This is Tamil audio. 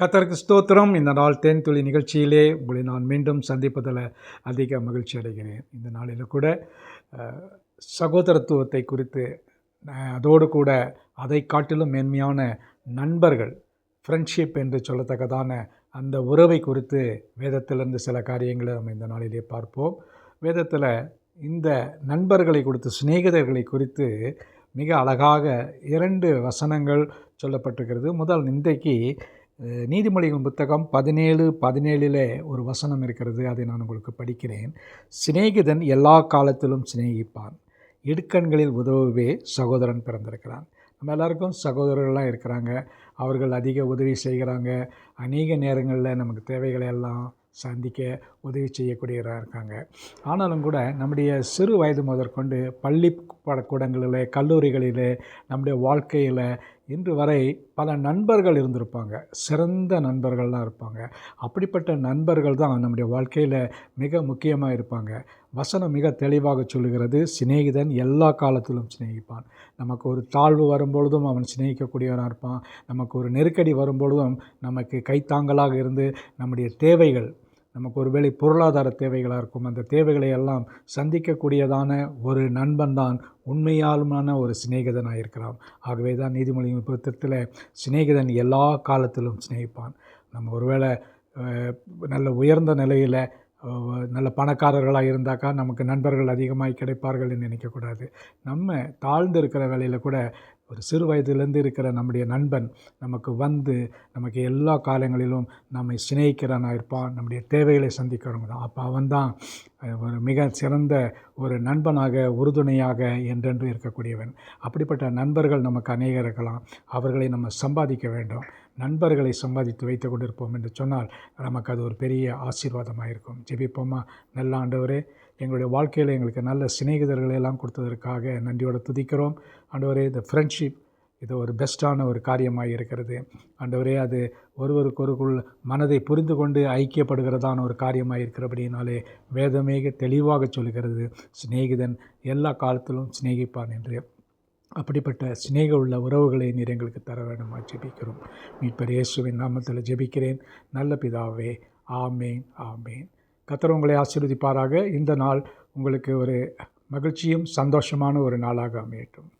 கத்தருக்கு ஸ்தோத்திரம். இந்த நாள் தேன் துளி நிகழ்ச்சியிலே உங்களை நான் மீண்டும் சந்திப்பதில் அதிக மகிழ்ச்சி அடைகிறேன். இந்த நாளில் கூட சகோதரத்துவத்தை குறித்து அதோடு கூட அதை காட்டிலும் மேன்மையான நண்பர்கள் ஃப்ரெண்ட்ஷிப் என்று சொல்லத்தக்கதான அந்த உறவை குறித்து வேதத்திலிருந்து சில காரியங்களை நம்ம இந்த நாளிலே பார்ப்போம். வேதத்தில் இந்த நண்பர்களை குறித்து சிநேகிதர்களை குறித்து மிக அழகாக இரண்டு வசனங்கள் சொல்லப்பட்டிருக்கிறது. முதல் இன்றைக்கு நீதிமொழிகள் புத்தகம் பதினேழு பதினேழிலே ஒரு வசனம் இருக்கிறது அதை நான் உங்களுக்கு படிக்கிறேன். சிநேகிதன் எல்லா காலத்திலும் சிநேகிப்பான். இடுக்கண்களில் உதவவே சகோதரன் பிறந்திருக்கிறான். நம்ம எல்லாருக்கும் சகோதரர்கள்லாம் இருக்கிறாங்க. அவர்கள் அதிக உதவி செய்கிறாங்க. அநேக நேரங்களில் நமக்கு தேவைகளை எல்லாம் சந்திக்க உதவி செய்யக்கூடியவராக இருக்காங்க. ஆனாலும் கூட நம்முடைய சிறு வயது முதற்கொண்டு பள்ளி படக்கூடங்களில் கல்லூரிகளில் நம்முடைய வாழ்க்கையில் இன்று வரை பல நண்பர்கள் இருந்திருப்பாங்க. சிறந்த நண்பர்கள்லாம் இருப்பாங்க. அப்படிப்பட்ட நண்பர்கள் தான் நம்முடைய வாழ்க்கையில் மிக முக்கியமாக இருப்பாங்க. வசனம் மிக தெளிவாக சொல்லுகிறது. சிநேகிதன் எல்லா காலத்திலும் சிநேகிப்பான். நமக்கு ஒரு தாழ்வு வரும்பொழுதும் அவன் சிநேகிக்கக்கூடியவனாக இருப்பான். நமக்கு ஒரு நெருக்கடி வரும்பொழுதும் நமக்கு கைத்தாங்கலாக இருந்து நம்முடைய தேவைகள் நமக்கு ஒருவேளை பொருளாதார தேவைகளாக இருக்கும். அந்த தேவைகளை எல்லாம் சந்திக்கக்கூடியதான ஒரு நண்பன் தான் உண்மையாலுமான ஒரு சிநேகிதனாக இருக்கிறான். ஆகவே தான் நீதிமொழி புத்தகத்தில் சிநேகிதன் எல்லா காலத்திலும் சிநேகிப்பான். நம்ம ஒருவேளை நல்ல உயர்ந்த நிலையில் நல்ல பணக்காரர்களாக இருந்தாக்கா நமக்கு நண்பர்கள் அதிகமாக கிடைப்பார்கள்னு நினைக்கக்கூடாது. நம்ம தாழ்ந்து இருக்கிற வேலையில் கூட ஒரு சிறு வயதிலிருந்து இருக்கிற நம்முடைய நண்பன் நமக்கு வந்து நமக்கு எல்லா காலங்களிலும் நம்மை சிநேகிக்கிறவனாக இருப்பான் நம்முடைய தேவைகளை சந்திக்கிறவங்க தான். அப்போ அவன் தான் ஒரு மிக சிறந்த ஒரு நண்பனாக உறுதுணையாக என்றென்று இருக்கக்கூடியவன். அப்படிப்பட்ட நண்பர்கள் நமக்கு அநேகர் இருக்கலாம். அவர்களை நம்ம சம்பாதிக்க வேண்டும். நண்பர்களை சம்பாதித்து வைத்து கொண்டிருப்போம் என்று சொன்னால் நமக்கு அது ஒரு பெரிய ஆசீர்வாதமாக இருக்கும். ஜெபிப்போமா? நல்ல ஆண்டவரே எங்களுடைய வாழ்க்கையில் எங்களுக்கு நல்ல சிநேகிதர்களை எல்லாம் கொடுத்ததற்காக நன்றியோடு துதிக்கிறோம். ஆண்டவரே இந்த ஃப்ரெண்ட்ஷிப் இது ஒரு பெஸ்ட்டான ஒரு காரியமாக இருக்கிறது. ஆண்டவரே அது ஒருவருக்கொருக்குள் மனதை புரிந்து கொண்டு ஐக்கியப்படுகிறதான ஒரு காரியமாக இருக்கிறபடினாலே வேதமேக தெளிவாக சொல்கிறது. சிநேகிதன் எல்லா காலத்திலும் சிநேகிப்பான் என்று. அப்படிப்பட்ட சிநேக உள்ள உறவுகளை நீர் எங்களுக்கு தர வேண்டுமா ஜெபிக்கிறோம். மீட்பர் இயேசுவின் நாமத்தில் ஜெபிக்கிறேன். நல்ல பிதாவே ஆமேன் ஆமேன். கத்தர் உங்களை ஆசீர்வதிப்பாராக. இந்த நாள் உங்களுக்கு ஒரு மகிழ்ச்சியும் சந்தோஷமான ஒரு நாளாக அமையட்டும்.